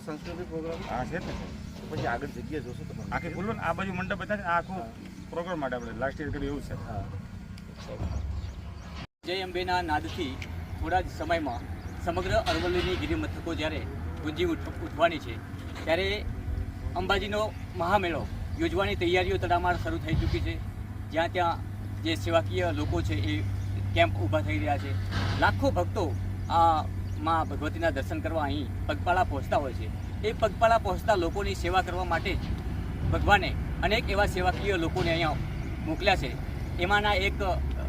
સંસ્કૃતિક પ્રોગ્રામ હા છે પછી આગળ જગ્યા જોશો તમે ખુલ્લું ને આ બાજુ મંડપ બધા આખું પ્રોગ્રામ માટે આપણે લાસ્ટ યર એવું છે જય અંબેના નાદથી થોડા જ સમયમાં સમગ્ર અરવલ્લીની ગિરિમથકો જ્યારે ગુંજી ઉઠ- ઉઠવાની છે, ત્યારે અંબાજીનો મહામેળો યોજવાની તૈયારીઓ તડામાર શરૂ થઈ ચૂકી છે. જ્યાં ત્યાં જે સેવાકીય લોકો છે એ કેમ્પ ઊભા થઈ રહ્યા છે. લાખો ભક્તો આ માં ભગવતીના દર્શન કરવા અહીં પગપાળા પહોંચતા હોય છે. એ પગપાળા પહોંચતા લોકોની સેવા કરવા માટે જ ભગવાને અનેક એવા સેવાકીય લોકોને અહીંયા મોકલ્યા છે. એમાંના એક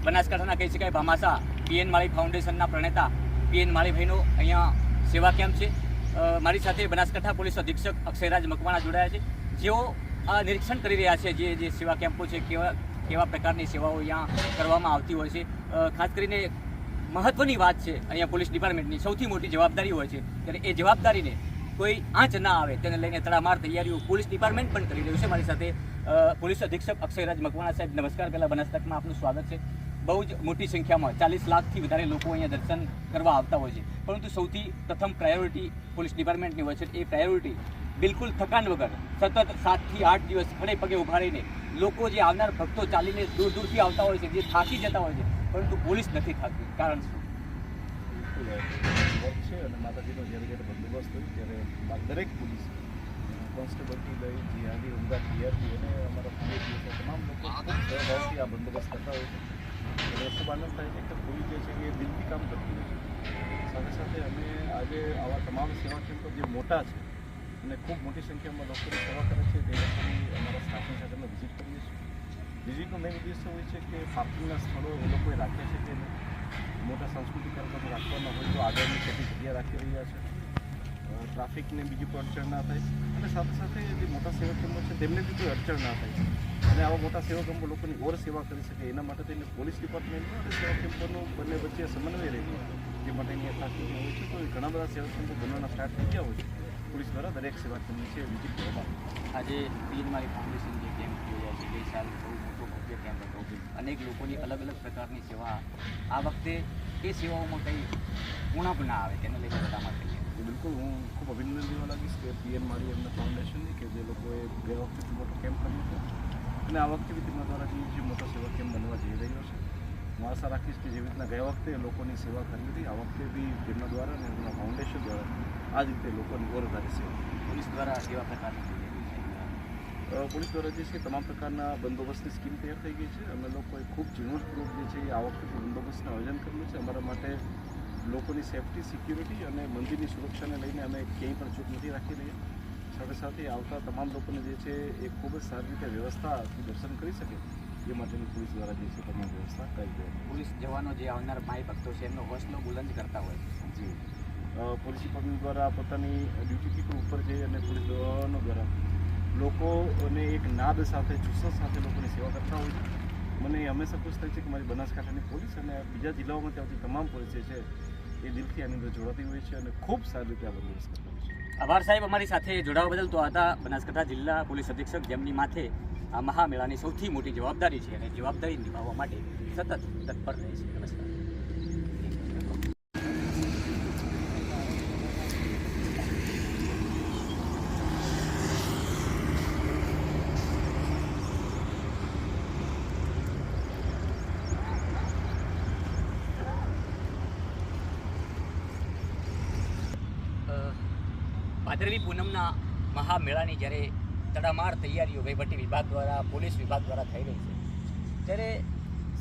બનાસકાંઠાના કહી શકાય ભામાસા, પીએન માળી ફાઉન્ડેશનના પ્રણેતા પીએન માળીભાઈનો અહીંયા સેવા કેમ્પ છે. મારી સાથે બનાસકાંઠા પોલીસ અધિક્ષક અક્ષયરાજ મકવાણા જોડાયા છે. જેઓ નિરીક્ષણ કરી રહ્યા છે જે જે સેવા કેમ્પો છે, કેવા કેવા પ્રકારની સેવાઓ અહીંયા કરવામાં આવતી હોય છે. ખાસ કરીને મહત્વની વાત છે અહીંયા પોલીસ ડિપાર્ટમેન્ટની, સૌથી મોટી જવાબદારી હોય છે. ત્યારે એ જવાબદારીને કોઈ આંચ ના આવે તેને લઈને તડામાર તૈયારીઓ પોલીસ ડિપાર્ટમેન્ટ પણ કરી રહ્યું છે. મારી સાથે પોલીસ અધિક્ષક અક્ષયરાજ મકવાણા સાહેબ, નમસ્કાર. પહેલાં બનાસકાંઠામાં આપનું સ્વાગત છે. બહુ જ મોટી સંખ્યામાં, ચાલીસ લાખથી વધારે લોકો અહીંયા દર્શન કરવા આવતા હોય છે. પરંતુ સૌથી પ્રથમ પ્રાયોરિટી પોલીસ ડિપાર્ટમેન્ટની હોય છે. એ પ્રાયોરિટી બિલકુલ થકાન વગર સતત સાતથી આઠ દિવસ ખડે પગે ઊભા રહીને લોકો જે આવનાર ભક્તો ચાલીને દૂર દૂરથી આવતા હોય છે, જે થાકી જતા હોય છે, પરંતુ પોલીસ નથી થાકતી કારણ શું? છે અને માતાજીનો જ્યારે જ્યારે બંદોબસ્ત હોય ત્યારે દરેક પોલીસ, કોન્સ્ટેબલથી લઈ જીઆરડી, ઉમદા ટીઆરપી અને અમારા સહભાવથી આ બંદોબસ્ત કરતા હોય છે. એટલે ખૂબ આનંદ થાય છે કે પોલીસ જે છે એ દિલથી કામ કરતી હોય સાથે સાથે અમે આજે આવા તમામ સેવા કેન્દ્રો જે મોટા છે અને ખૂબ મોટી સંખ્યામાં લોકોની સેવા કરે છે. તે લોકોની અમારા સ્ટાફની સાથે અમે વિઝિટ કરીએ છીએ. વિઝિટનો મેઇન ઉદ્દેશ્ય હોય છે કે પાર્કિંગના સ્થળો એ લોકોએ રાખ્યા છે કે મોટા સાંસ્કૃતિક કાર્યક્રમો રાખવાના હોય તો આગળની કેટલી જગ્યા રાખી રહ્યા છે. ટ્રાફિકને બીજી કોઈ અડચણ ના થાય. અને સાથે સાથે જે મોટા સેવાકર્મો છે તેમને બી કોઈ અડચણ ના થાય. અને આવા મોટા સેવાકર્મો લોકોની ઓર સેવા કરી શકે એના માટે થઈને પોલીસ ડિપાર્ટમેન્ટનો અને સેવા બંને વચ્ચે સમન્વય રહેવો જે માટે અહીંયા ટ્રાફિક હોય છે. તો ઘણા બધા સેવાકર્મો બનવાના સ્ટાર્ટ થઈ ગયા હોય છે. પોલીસ દ્વારા દરેક સેવા કેન્દ્ર છે વિઝિટ કરવામાં આવે છે. આજે પીએન મારી ફાઉન્ડેશન જે કેમ્પ યોજાય છે. ગઈ સાલ બહુ મોટો ભવ્ય કેમ્પ હતો. અનેક લોકોની અલગ અલગ પ્રકારની સેવા. આ વખતે એ સેવાઓમાં કંઈ ઉણપ ના આવે તેને લઈને બધા માટે. તો બિલકુલ. હું ખૂબ અભિનંદન દેવા લાગીશ કે પીએમ મારી એમના ફાઉન્ડેશનની કે જે લોકોએ ગયા વખતે મોટો કેમ્પ કર્યો હતો. અને આ વખતે બી તેમના દ્વારા જે જે મોટો સેવા કેમ્પ બનવા જઈ રહ્યો છે. હું આશા રાખીશ કે જેવી રીતના ગયા વખતે લોકોની સેવા કરી હતી આ વખતે બી તેમના દ્વારા અને એમના ફાઉન્ડેશન દ્વારા. આ જ રીતે લોકોની ઓર વધારે સેવા. પોલીસ દ્વારા કેવા પ્રકારની પોલીસ દ્વારા જે છે તમામ પ્રકારના બંદોબસ્તની સ્કીમ તૈયાર થઈ ગઈ છે. અમે લોકોએ ખૂબ ઝીણવટપૂર્વક જે છે એ આ વખતે બંદોબસ્તનું આયોજન કર્યું છે. અમારા માટે લોકોની સેફટી સિક્યુરિટી અને મંદિરની સુરક્ષાને લઈને અમે ક્યાંય પણ ચૂક નથી રાખી રહ્યા. સાથે સાથે આવતા તમામ લોકોને જે છે એ ખૂબ જ સારી રીતે વ્યવસ્થાથી દર્શન કરી શકે. એ માટેની પોલીસ દ્વારા જે છે તમામ વ્યવસ્થા કરી દે પોલીસ જવાનો જે આવનાર માય ભક્તો છે એમનો હોસલો બુલંદ કરતા હોય જી. પોલીસ ડિપાર્ટમેન્ટ દ્વારા પોતાની ડ્યુટી ઉપર જઈ અને પોલીસ જવાનો દ્વારા લોકોને એક નાદ સાથે, જુસ્સા સાથે લોકોની સેવા કરતા હોય છે. મને હંમેશા ખુશ થાય છે કે મારી બનાસકાંઠાની પોલીસ અને બીજા જિલ્લાઓમાંથી આવતી તમામ પોલીસ છે, એ દિલથી આની અંદર જોડાતી હોય છે અને ખૂબ સારી રીતે આ બંદોબસ્ત કરતા હોય છે. આભાર સાહેબ, અમારી સાથે જોડાવા બદલ તો હતા બનાસકાંઠા જિલ્લા પોલીસ અધિક્ષક જેમની માથે આ મહામેળાની સૌથી મોટી જવાબદારી છે અને જવાબદારી નિભાવવા માટે સતત તત્પર રહે છે. નમસ્કાર. ભાદરવી પૂનમના મહામેળાની જ્યારે તડામાર તૈયારીઓ વહીવટી વિભાગ દ્વારા, પોલીસ વિભાગ દ્વારા થઈ રહી છે, ત્યારે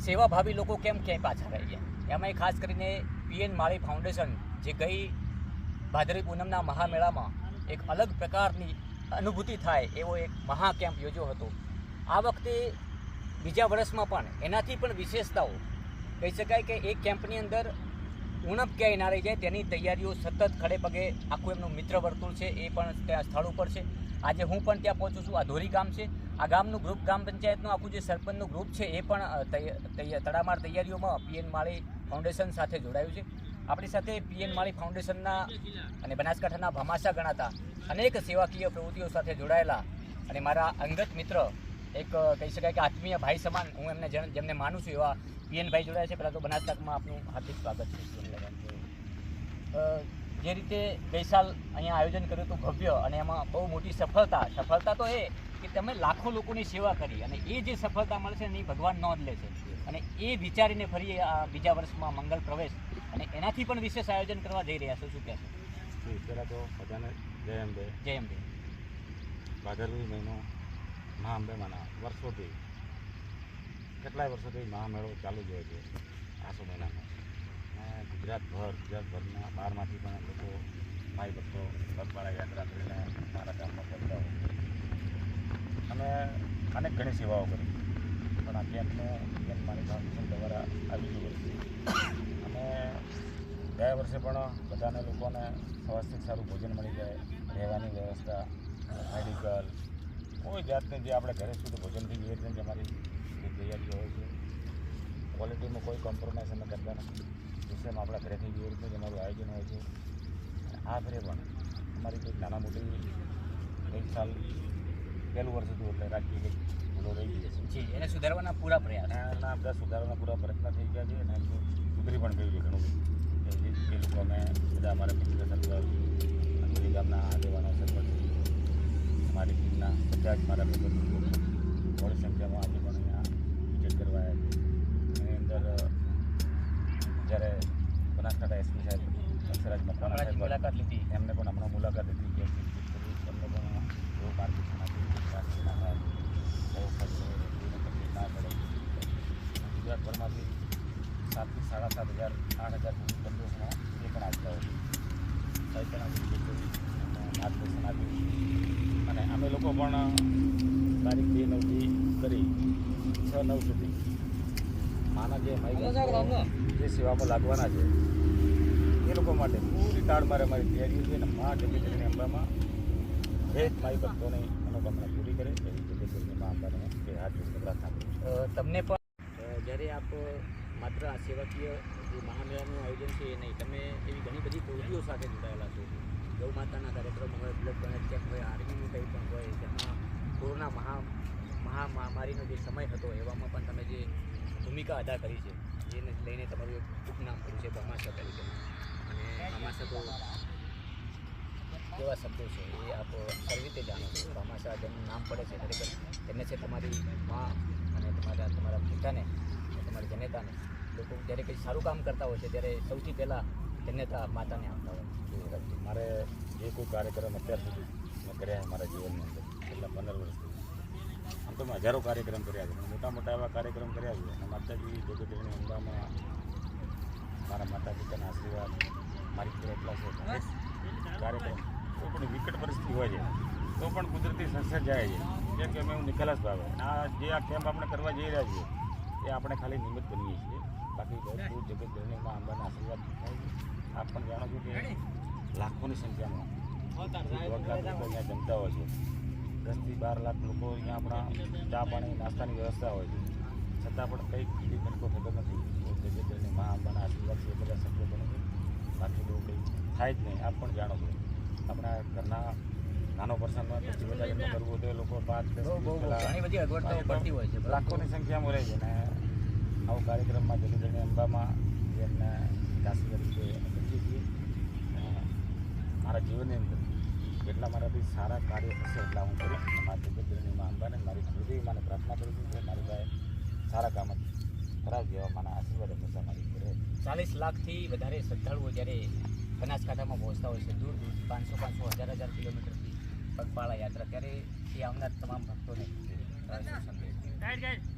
સેવાભાવી લોકો કેમ ક્યાંય પાછા રહી ગયા? એમાંય ખાસ કરીને પીએન માળી ફાઉન્ડેશન, જે ગઈ ભાદરવી પૂનમના મહામેળામાં એક અલગ પ્રકારની અનુભૂતિ થાય એવો એક મહા કેમ્પ યોજ્યો હતો. આ વખતે બીજા વર્ષમાં પણ એનાથી પણ વિશેષતાઓ કહી શકાય કે એક કેમ્પની અંદર ઉણપ ક્યાંય ના રહી જાય, તેની તૈયારીઓ સતત ખડે પગે આખું એમનું મિત્ર વર્તુળ છે, એ પણ ત્યાં સ્થળ ઉપર છે. આજે હું પણ ત્યાં પહોંચું છું, આ ધોરી ગામ છે. આ ગામનું ગ્રુપ, ગ્રામ પંચાયતનું આખું જે સરપંચનું ગ્રુપ છે, એ પણ તડામાર તૈયારીઓમાં પીએન માળી ફાઉન્ડેશન સાથે જોડાયું છે. આપણી સાથે પીએન માળી ફાઉન્ડેશનના અને બનાસકાંઠાના ભમાસા ગણાતા અનેક સેવાકીય પ્રવૃત્તિઓ સાથે જોડાયેલા અને મારા અંગત મિત્ર એક કહી શકાય કે આત્મીય ભાઈ સમાન હું એમને જેમને માનું છું એવા પીએન ભાઈ જોડાયા છે. પહેલાં તો બનાસકાંઠામાં આપનું હાર્દિક સ્વાગત છે. જે રીતે ગઈ સાલ અહીંયા આયોજન કર્યું હતું ભવ્ય અને એમાં બહુ મોટી સફળતા સફળતા તો એ કે તમે લાખો લોકોની સેવા કરી અને એ જે સફળતા મળશે એની ભગવાન નોંધ લે છે. અને એ વિચારીને ફરી આ બીજા વર્ષમાં મંગળ પ્રવેશ અને એનાથી પણ વિશેષ આયોજન કરવા જઈ રહ્યા છો. શું કહેશો? પહેલાં તો બધાને જય અંબે. જય અંબે. ભાદરવી મહિનો મહા અંબેમાના વર્ષોથી, કેટલાય વર્ષોથી મહામેળો ચાલુ જ હોય છે આસો મહિનાનો અને ગુજરાતભર, ગુજરાતભરના બહારમાંથી પણ લોકો, ભાઈ ભક્તો, પગપાળા યાત્રા કરીને મારા ગામમાં ફરતા હોય. અમે અનેક ઘણી સેવાઓ કરી. પણ આ કેમ્પનું પીએમ મારી ફાઉન્ડેશન દ્વારા આવી ગયું અને ગયા વર્ષે પણ બધાને લોકોને સ્વાસ્થ્ય સારું ભોજન મળી જાય, રહેવાની વ્યવસ્થા મેડિકલ કોઈ જાતની જે આપણે ઘરે સુધી ભોજનથી રીતે જે અમારી જે તૈયારીઓ હોય છે ક્વોલિટીમાં કોઈ કોમ્પ્રોમાઇઝ અમે કરતા નથી. સિસ્ટમ આપણા ઘરેથી રીતે જ અમારું આયોજન હોય છે. અને આ ફરે પણ અમારી કંઈક નાના મોટી ગઈ સાલ પહેલું વર્ષ હતું એટલે રાજકીય કંઈક ભૂલો રહી ગઈ છે એને સુધારવાના પૂરા પ્રયાસ. એના બધા સુધારવાના પૂરા પ્રયત્ન થઈ ગયા છે અને સુધરી પણ ગયું છે ઘણું એ લોકો અમે બધા અમારા મિત્ર સરકાર ગામના આગેવાનો સરપંચ અમારી ટીમના બધા જ મારા મિત્રો બહોળી સંખ્યામાં આજે પણ અહીંયા વિઝિટ કરવા આવ્યા છે એની અંદર જ્યારે બનાસકાંઠા એસપી સાહેબ અક્ષરાજ મકવાણા હમણાં જ સાહેબ મુલાકાત લીધી એમને પણ હમણાં મુલાકાત લીધી કે વિઝિટ કરી એમને પણ એવું માર્ગદર્શન આપ્યું કે આ ના થાય બહુ ખર્ચો કોઈને તકલીફ ના પડે ગુજરાતભરમાંથી સાતથી સાડા સાત હજાર આઠ હજાર સુધી બંદોબસ્તમાં એ પણ આવતા હોય છે સાહેબ પણ આવી વિઝિટ કરી એમને માર્ગદર્શન આપ્યું અને અમે લોકો પણ તારીખ બે નવથી કરી છ નવ સુધી. માના જે જે સેવામાં લાગવાના છે એ લોકો માટે પૂરી તાળ મારે મારી તૈયારી છે અને મા જગતજનની અંબામાં દરેક માઈ ભક્તોને મનોકામના પૂરી કરે એવી જગતજનની મા અંબાને બે હાથ જોડીને પ્રાર્થના કરું તમને પણ જ્યારે આપ માત્ર આ સેવાકીય જે મહામેળાનું આયોજન છે એ નહીં તમે એવી ઘણી બધી પ્રવૃત્તિઓ સાથે જોડાયેલા છો. ગૌ માતાના કાર્યક્રમ હોય બ્લડ કેમ્પ હોય, આર્મીનું કંઈ પણ હોય તેમાં કોરોના મહા મહા મહામારીનો જે સમય હતો, એવામાં પણ તમે જે ભૂમિકા અદા કરી છે એને લઈને તમારું એક ઉપનામ કર્યું છે ભમાશા તરીકે. અને ભમાશા તો કેવા શબ્દો છે, એ આપ સારી રીતે જાણો છો. ભમાશા જેનું નામ પડે છે, ખરેખર તેને છે તમારી મા અને તમારા તમારા પિતાને તમારી જનેતાને. લોકો જ્યારે કંઈ સારું કામ કરતા હોય છે, ત્યારે સૌથી પહેલાં જનેતા માતાને આપતા હોય. મારે જે કોઈ કાર્યક્રમ અત્યાર સુધી મેં કર્યા મારા જીવનની અંદર છેલ્લા પંદર વર્ષથી આમ તો મેં હજારો કાર્યક્રમ કર્યા છે પણ મોટા મોટા એવા કાર્યક્રમ કર્યા છે. અને માતાજી જગતજનની અંબામાં મારા માતા પિતાના આશીર્વાદ મારી પર એટલા છે કાર્યક્રમ કોઈ પણ વિકટ પરિસ્થિતિ હોય છે તો પણ કુદરતી સંસદ જાય છે. કેમ કે અમે હું નિખાલસ ભાવે આ જે આ કેમ્પ આપણે કરવા જઈ રહ્યા છીએ એ આપણે ખાલી નિમિત્ત બનીએ છીએ. બાકી બધું જગતમાં આંબાના આશીર્વાદ આપ પણ જાણો છો કે લાખોની સંખ્યામાં દોઢ લાખ લોકો અહીંયા જમતા હોય છે. દસથી બાર લાખ લોકો અહીંયા આપણા ચા પાણી નાસ્તાની વ્યવસ્થા હોય છે. છતાં પણ કંઈક એવી મને કોઈ થતો નથી. જગત જગતજનની મા આંબાના આશીર્વાદ છે એ બધા શક્ય બને બાકી તો કંઈ થાય જ નહીં. આપ પણ જાણો છો. આપણા ઘરના નાનો પ્રસંગમાં એમને કરવું તો એ લોકો પાંચ દસ લાખોની સંખ્યામાં રહે છે અને આવો કાર્યક્રમમાં જગતજનની અંબામાં એમના દાસી તરીકે કરીએ છીએ મારા જીવનની અંદર જેટલા મારાથી સારા કાર્ય થશે એટલા હું કરીશ મારા જગતજનની માં અંબાને મારી હૃદય માને પ્રાર્થના કરું છું કે મારી ભાઈ સારા કામ જ ખરાબ જેવા મારા આશીર્વાદ હંમેશા મારી ચાલીસ લાખથી વધારે શ્રદ્ધાળુઓ જ્યારે બનાસકાંઠામાં પહોંચતા હોય છે દૂર દૂર પાંચસો પાંચસો હજાર હજાર કિલોમીટરથી પગપાળા યાત્રા. ત્યારે એ આવનાર તમામ ભક્તોને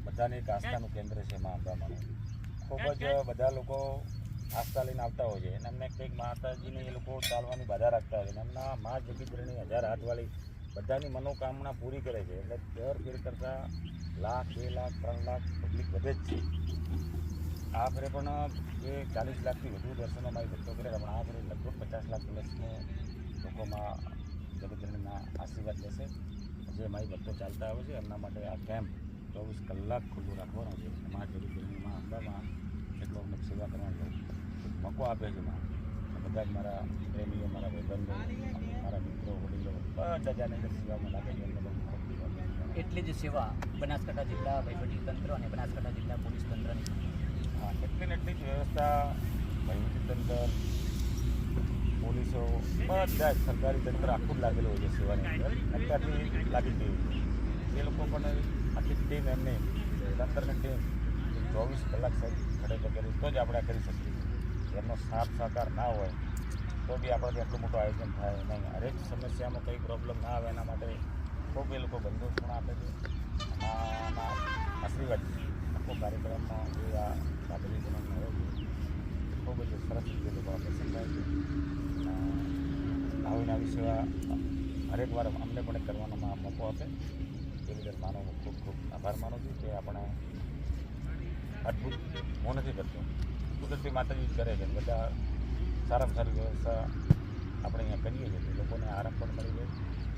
બધાને એક આસ્થાનું કેન્દ્ર છે મા અંબામાનું ખૂબ જ બધા લોકો આસ્થા લઈને આવતા હોય છે. અને એમને કંઈક માતાજીને એ લોકો ચાલવાની બાધા રાખતા હોય છે. એમના મા જગીદ્રની હજાર હાથવાળી બધાની મનોકામના પૂરી કરે છે. એટલે દર ફેર કરતાં લાખ, બે લાખ, ત્રણ લાખ પબ્લિક વધે જ છે. આ ફેરે પણ એ ચાલીસ લાખથી વધુ દર્શનો મારી ભક્તો કરે પણ આ ફેરે લગભગ પચાસ લાખ પ્લસને લોકોમાં જગતજનના આશીર્વાદ લેશે. જે મારી ભક્તો ચાલતા આવે છે. એમના માટે આ કેમ્પ ચોવીસ કલાક ખુલ્લું રાખવાનો છે. મા જગતજનની અંબામાં એટલો અમને સેવા કરવાનો મોકો આપે છે માં. બધા જ મારા પ્રેમીઓ મારા ભાઈબંધો મારા મિત્રો વડીલો બધા જાને સેવામાં લાગે છે એમને એટલી જ સેવા બનાસકાંઠા જિલ્લા વહીવટીતંત્ર અને બનાસકાંઠા જિલ્લા પોલીસ તંત્રની. હા, એટલી ને એટલી જ વ્યવસ્થા વહીવટીતંત્ર પોલીસો બધા જ સરકારી તંત્ર આખું જ લાગેલું હોય છે સેવાની અંદર. અત્યારથી લાગી ગયું છે. એ લોકો પણ આટલી ટીમ એમની તંત્રની ટીમ ચોવીસ કલાક સાહેબ ખડે કરી, તો જ આપણે કરી શકીએ. એમનો સાથ સહકાર ના હોય, તો બી આપણાથી આટલું મોટું આયોજન થાય નહીં. હરેક સમસ્યામાં કંઈ પ્રોબ્લેમ ના આવે એના માટે ખૂબ એ લોકો બંધુ પણ આપે છે. આના આશીર્વાદ આખો કાર્યક્રમમાં જે આ સાબરમતીનો હોય છે ખૂબ જ સરસ રીતે લોકો પસંદ થાય છે. આવી નવી સેવા હરેક વાર અમને પણ કરવાનો મોકો આપે. એ બદલ માનો ખૂબ ખૂબ આભાર માનું છું કે આપણે અદ્ભુત હું નથી કરતો. કુદરતી માતાજી જ કરે છે બધા સારામાં સારી વ્યવસ્થા આપણે અહીંયા કરીએ છીએ. લોકોને આરામ પણ મળી રહે.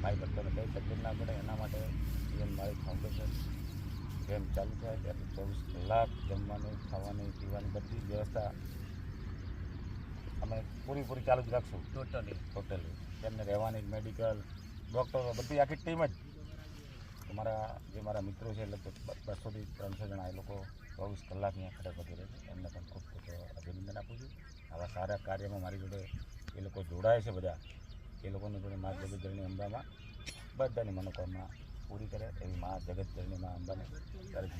ભાઈ ભક્તોને કંઈ તકલીફ ના પડે. એના માટે જીવન મારી ફાઉન્ડેશન જેમ ચાલુ થાય ત્યારે ચોવીસ કલાક જમવાની ખાવાની પીવાની બધી જ વ્યવસ્થા અમે પૂરીપૂરી ચાલુ જ રાખશું. ટોટલી ટોટલી તેમને રહેવાની મેડિકલ ડૉક્ટરો બધી આખી ટીમ જ અમારા જે મારા મિત્રો છે લગભગ બસોથી ત્રણસો જણા એ લોકો ચોવીસ કલાક અહીંયા ખડક પગે રહે છે. એમને પણ ખૂબ ખૂબ અભિનંદન આપું છું. આવા સારા કાર્યમાં મારી જોડે એ લોકો જોડાય છે બધા. એ લોકોની જોડે મા જગતજનની અંબામાં બધાની મનોકામના પૂરી કરે એવી મા જગતજનની મા અંબાને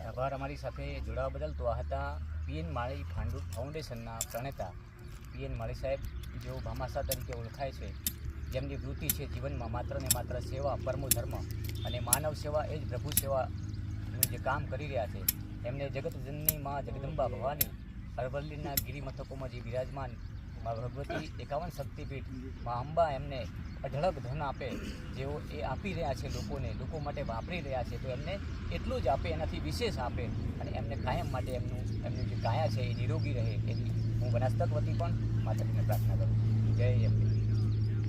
આભાર અમારી સાથે જોડાવા બદલ. તો આ હતા પીએન માળી ફાઉન્ડેશનના પ્રણેતા. પીએન માળી સાહેબ જેઓ ભામાસા તરીકે ઓળખાય છે જેમની વૃત્તિ છે જીવનમાં માત્ર ને માત્ર સેવા, પરમો ધર્મ અને માનવ સેવા એ જ પ્રભુ સેવાનું જે કામ કરી રહ્યા છે. એમને જગતજનની માં જગદંબા ભવાની અરવલ્લીના ગિરિમથકોમાં જે બિરાજમાન મા ભગવતી એકાવન શક્તિપીઠ મા અંબા એમને અઢળક ધન આપે, જેઓ એ આપી રહ્યા છે લોકોને, લોકો માટે વાપરી રહ્યા છે, તો એમને એટલું જ આપે, એનાથી વિશેષ આપે અને એમને કાયમ માટે એમનું એમનું જે કાયા છે એ નિરોગી રહે એવી હું બનાસતક વતી પણ માતાજીને પ્રાર્થના કરું જય અંબે